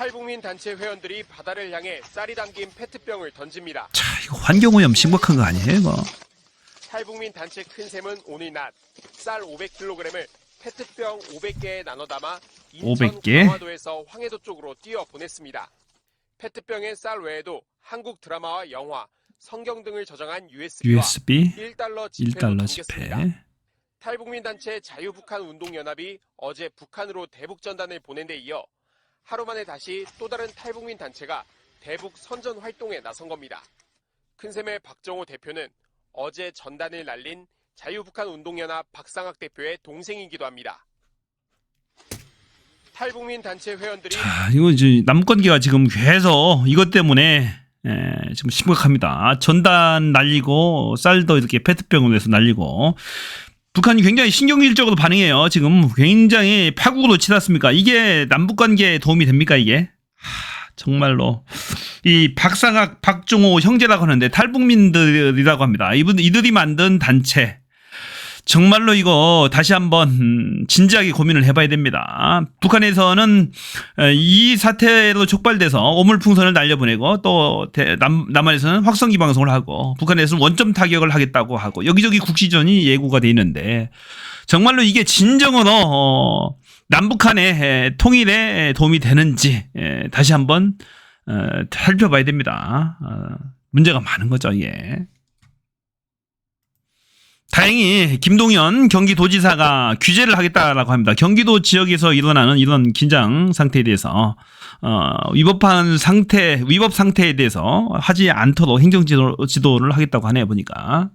탈북민 단체 회원들이 바다를 향해 쌀이 담긴 페트병을 던집니다. 자, 이거 환경오염 심각한 거 아니에요, 이거? 탈북민 단체 큰 셈은 오늘 낮 쌀 500kg을 페트병 500개에 나눠 담아 인천 500개? 강화도에서 황해도 쪽으로 뛰어 보냈습니다. 페트병엔 쌀 외에도 한국 드라마와 영화, 성경 등을 저장한 USB와 USB 1달러 지폐도 1달러 담겼습니다. 지폐. 탈북민 단체 자유북한 운동연합이 어제 북한으로 대북 전단을 보낸 데 이어 하루 만에 다시 또 다른 탈북민 단체가 대북 선전 활동에 나선 겁니다. 큰샘의 박정호 대표는 어제 전단을 날린 자유북한 운동연합 박상학 대표의 동생이기도 합니다. 탈북민 단체 회원들이 자, 이거 이제 남권기가 지금 계속 이것 때문에 에, 지금 심각합니다. 전단 날리고 쌀도 이렇게 페트병으로 해서 날리고 북한이 굉장히 신경질적으로 반응해요. 지금 굉장히 파국으로 치닫습니까? 이게 남북 관계에 도움이 됩니까 이게? 하, 정말로 이 박상학, 박종호 형제라고 하는데 탈북민들이라고 합니다. 이분 이들이 만든 단체. 정말로 이거 다시 한번 음, 진지하게 고민을 해봐야 됩니다. 북한에서는 에, 이 사태로 촉발돼서 오물풍선을 날려보내고 또 대- 남, 남한에서는 확성기 방송을 하고 북한에서는 원점 타격을 하겠다고 하고 여기저기 국시전이 예고가 돼 있는데 정말로 이게 진정으로 어, 남북한의 에, 통일에 도움이 되는지 에, 다시 한번 어, 살펴봐야 됩니다. 어, 문제가 많은 거죠, 이게. 다행히 김동연 경기도지사가 규제를 하겠다라고 합니다. 경기도 지역에서 일어나는 이런 긴장 상태에 대해서 어, 위법한 상태, 위법 상태에 대해서 하지 않도록 행정 지도, 지도를 하겠다고 하네요 보니까.